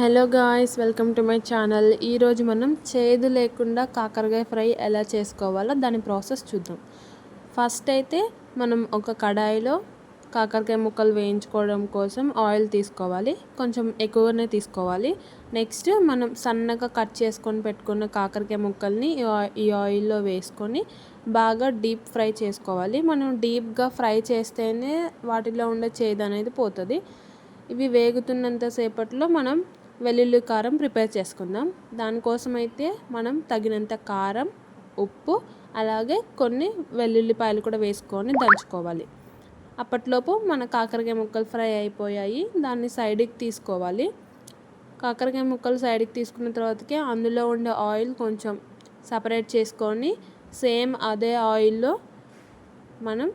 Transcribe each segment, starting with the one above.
Hello guys welcome to my channel. ఈరోజు మనం చేదు లేకుండా కాకరకాయ ఫ్రై ఎలా చేసుకోవాలో దాని ప్రాసెస్ చూద్దాం. ఫస్ట్ అయితే మనం ఒక కడాయిలో కాకరకాయ ముక్కలు వేయించుకోవడం కోసం ఆయిల్ తీసుకోవాలి. కొంచెం ఎక్కువనే తీసుకోవాలి. నెక్స్ట్ మనం సన్నగా కట్ చేసుకొని పెట్టుకున్న కాకరకాయ ముక్కల్ని ఈ ఆయిల్లో వేసుకొని బాగా డీప్ ఫ్రై చేసుకోవాలి. మనం డీప్గా ఫ్రై చేస్తేనే వాటిలో ఉండే చేదు అనేది పోతుంది. ఇవి వేగుతున్నంత సేపట్లో మనం వెల్లుల్లి కారం ప్రిపేర్ చేసుకుందాం. దానికోసం అయితే మనం తగినంత కారం ఉప్పు అలాగే కొన్ని వెల్లుల్లిపాయలు కూడా వేసుకొని దంచుకోవాలి. అప్పట్లోపు మన కాకరకాయ ముక్కలు ఫ్రై అయిపోయాయి. దాన్ని సైడ్కి తీసుకోవాలి. కాకరకాయ ముక్కలు సైడ్కి తీసుకున్న తర్వాతకి అందులో ఉండే ఆయిల్ కొంచెం సపరేట్ చేసుకొని సేమ్ అదే ఆయిల్లో మనం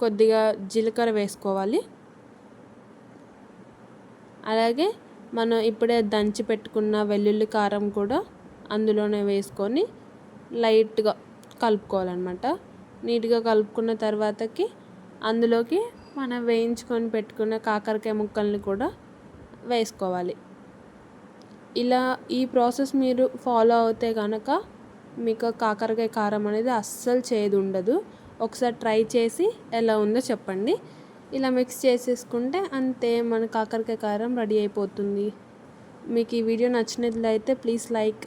కొద్దిగా జీలకర్ర వేసుకోవాలి. అలాగే మనం ఇప్పుడే దంచి పెట్టుకున్న వెల్లుల్లి కారం కూడా అందులోనే వేసుకొని లైట్గా కలుపుకోవాలన్నమాట. నీట్గా కలుపుకున్న తర్వాతకి అందులోకి మనం వేయించుకొని పెట్టుకున్న కాకరకాయ ముక్కల్ని కూడా వేసుకోవాలి. ఇలా ఈ ప్రాసెస్ మీరు ఫాలో అవుతే కనుక మీకు కాకరకాయ కారం అనేది అస్సలు చేదు ఉండదు. ఒకసారి ట్రై చేసి ఎలా ఉందో చెప్పండి. ఇలా మిక్స్ చేసేసుకుంటే అంతే మన కాకరకాయ కారం రెడీ అయిపోతుంది. మీకు ఈ వీడియో నచ్చినట్లయితే ప్లీజ్ లైక్